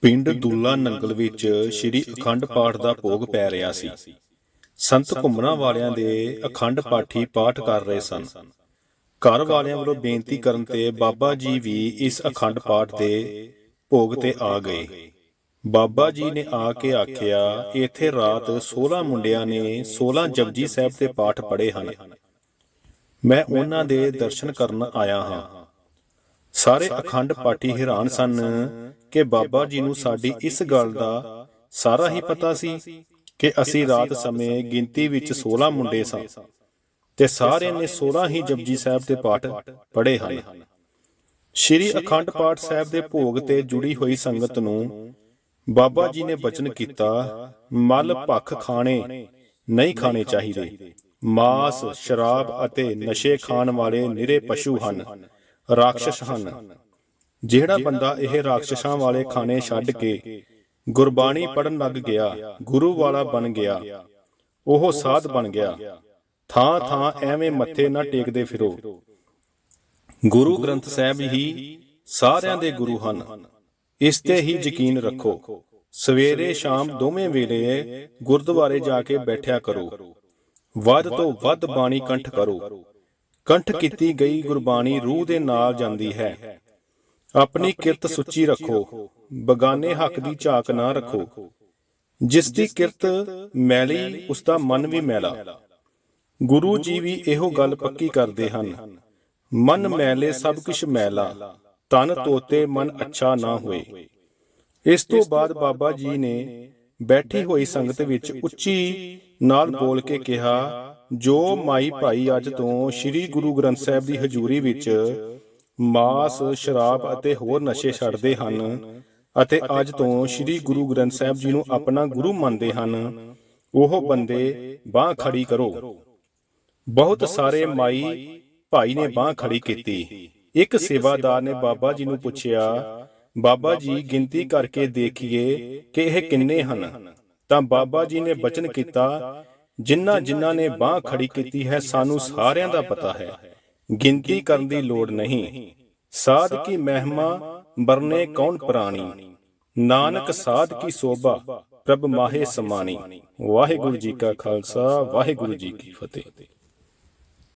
ਪਿੰਡ ਦੁੱਲਾ ਨੰਗਲ ਵਿੱਚ ਸ੍ਰੀ ਅਖੰਡ ਪਾਠ ਦਾ ਭੋਗ ਪੈ ਰਿਹਾ ਸੀ। ਸੰਤ ਘੁੰਮਣਾ ਵਾਲਿਆਂ ਦੇ ਅਖੰਡ ਪਾਠੀ ਪਾਠ ਕਰ ਰਹੇ ਸਨ। ਘਰ ਵਾਲਿਆਂ ਵੱਲੋਂ ਬੇਨਤੀ ਕਰਨ ਤੇ ਬਾਬਾ ਜੀ ਵੀ ਇਸ ਅਖੰਡ ਪਾਠ ਦੇ ਭੋਗ ਤੇ ਆ ਗਏ। ਬਾਬਾ ਜੀ ਨੇ ਆ ਕੇ ਆਖਿਆ, ਇੱਥੇ ਰਾਤ 16 ਮੁੰਡਿਆਂ ਨੇ 16 ਜਪਜੀ ਸਾਹਿਬ ਦੇ ਪਾਠ ਪੜ੍ਹੇ ਹਨ। ਮੈਂ ਉਹਨਾਂ ਦੇ ਦਰਸ਼ਨ ਕਰਨ ਆਇਆ ਹਾਂ। ਸਾਰੇ ਅਖੰਡ ਪਾਠੀ ਹੈਰਾਨ ਸਨ ਕਿ ਬਾਬਾ ਜੀ ਨੂੰ ਸਾਡੀ ਇਸ ਗੱਲ ਦਾ ਸਾਰਾ ਹੀ ਪਤਾ ਸੀ ਕਿ ਅਸੀਂ ਰਾਤ ਸਮੇਂ ਗਿਣਤੀ ਵਿੱਚ 16 ਮੁੰਡੇ ਸਾਂ। ਤੇ ਸਾਰਿਆਂ ਨੇ 16 ਹੀ ਜਪਜੀ ਸਾਹਿਬ ਦੇ ਪਾਠ ਪੜ੍ਹੇ ਹਨ। ਸ਼੍ਰੀ ਅਖੰਡ ਪਾਠ ਸਾਹਿਬ ਦੇ ਭੋਗ ਤੇ ਜੁੜੀ ਹੋਈ ਸੰਗਤ ਨੂੰ ਬਾਬਾ ਜੀ ਨੇ ਬਚਨ ਕੀਤਾ ਮਲ ਭਖ ਖਾਣੇ ਨਹੀਂ ਖਾਣੇ ਚਾਹੀਦੇ। ਮਾਸ ਸ਼ਰਾਬ ਅਤੇ ਨਸ਼ੇ ਖਾਣ ਵਾਲੇ ਨਿਰੇ ਪਸ਼ੂ ਹਨ। ਰਾਖਸ਼ ਹਨ। ਜਿਹੜਾ ਬੰਦਾ ਇਹ ਰਾਖਸ਼ਾਂ ਵਾਲੇ ਖਾਣੇ ਛੱਡ ਕੇ ਗੁਰਬਾਣੀ ਪੜਨ ਲੱਗ ਗਿਆ, ਗੁਰੂ ਵਾਲਾ ਬਣ ਗਿਆ, ਉਹ ਸਾਧ ਬਣ ਗਿਆ। ਥਾਂ ਥਾਂ ਐਵੇਂ ਮੱਥੇ ਨਾ ਟੇਕਦੇ ਫਿਰੋ। ਗੁਰੂ ਗ੍ਰੰਥ ਸਾਹਿਬ ਹੀ ਸਾਰਿਆਂ ਦੇ ਗੁਰੂ ਹਨ। ਇਸ ਤੇ ਹੀ ਯਕੀਨ ਰੱਖੋ, ਸਵੇਰੇ ਸ਼ਾਮ ਦੋਵੇਂ ਵੇਲੇ ਗੁਰਦੁਆਰੇ ਜਾ ਕੇ ਬੈਠਿਆ ਕਰੋ। ਵੱਧ ਤੋਂ ਵੱਧ ਬਾਣੀ ਕੰਠ ਕਰੋ। ਕੰਠ ਕੀਤੀ ਗਈ ਗੁਰਬਾਣੀ ਰੂਹ ਦੇ ਨਾਲ ਜਾਂਦੀ ਹੈ। ਆਪਣੀ ਕਿਰਤ ਸੁੱਚੀ ਰੱਖੋ ਬਗਾਨੇ ਹੱਕ ਦੀ ਝਾਕ ਨਾ ਰੱਖੋ। ਜਿਸ ਦੀ ਕਿਰਤ ਮੈਲੀ ਉਸ ਦਾ ਮਨ ਵੀ ਮੈਲਾ। ਗੁਰੂ ਜੀ ਵੀ ਇਹੋ ਗੱਲ ਪੱਕੀ ਕਰਦੇ ਹਨ। ਮਨ ਮੈਲੇ ਸਭ ਕੁਝ ਮੈਲਾ। ਤਨ ਤੋਤੇ ਮਨ ਅੱਛਾ ਨਾ ਹੋਏ। ਇਸ ਤੋਂ ਬਾਅਦ ਬਾਬਾ ਜੀ ਨੇ ਬੈਠੀ ਹੋਈ ਸੰਗਤ ਵਿੱਚ ਉੱਚੀ ਨਾਲ ਬੋਲ ਕੇ ਕਿਹਾ ਜੋ ਮਾਈ ਭਾਈ ਅੱਜ ਤੋਂ ਸ੍ਰੀ ਗੁਰੂ ਗ੍ਰੰਥ ਸਾਹਿਬ ਦੀ ਹਜ਼ੂਰੀ ਵਿੱਚ ਮਾਸ, ਸ਼ਰਾਬ ਅਤੇ ਹੋਰ ਨਸ਼ੇ ਛੱਡਦੇ ਹਨ ਅਤੇ ਅੱਜ ਤੋਂ ਸ੍ਰੀ ਗੁਰੂ ਗ੍ਰੰਥ ਸਾਹਿਬ ਜੀ ਨੂੰ ਆਪਣਾ ਗੁਰੂ ਮੰਨਦੇ ਹਨ। ਉਹ ਬੰਦੇ ਬਾਹ ਖੜੀ ਕਰੋ। ਬਹੁਤ ਸਾਰੇ ਮਾਈ ਭਾਈ ਨੇ ਬਾਹ ਖੜੀ ਕੀਤੀ। ਇੱਕ ਸੇਵਾਦਾਰ ਨੇ ਬਾਬਾ ਜੀ ਨੂੰ ਪੁੱਛਿਆ, ਬਾਬਾ ਜੀ, ਗਿਣਤੀ ਕਰਕੇ ਦੇਖੀਏ ਕਿ ਇਹ ਕਿੰਨੇ ਹਨ? ਤਾਂ ਬਾਬਾ ਜੀ ਨੇ ਬਚਨ ਕੀਤਾ ਜਿਨ੍ਹਾਂ ਜਿਨ੍ਹਾਂ ਨੇ ਬਾਹ ਖੜੀ ਕੀਤੀ ਹੈ, ਸਾਨੂੰ ਸਾਰਿਆਂ ਦਾ ਪਤਾ ਹੈ। ਗਿਣਤੀ ਕਰਨ ਦੀ ਲੋੜ ਨਹੀਂ। ਸਾਧ ਕੀ ਮਹਿਮਾ ਬਰਨੇ ਕੌਣ ਪ੍ਰਾਣੀ? ਨਾਨਕ ਸਾਧ ਕੀ ਸੋਭਾ, ਪ੍ਰਭ ਮਾਹੇ ਸਮਾਣੀ। ਵਾਹਿਗੁਰੂ ਜੀ ਕਾ ਖਾਲਸਾ, ਵਾਹਿਗੁਰੂ ਜੀ ਕੀ ਫਤਿਹ।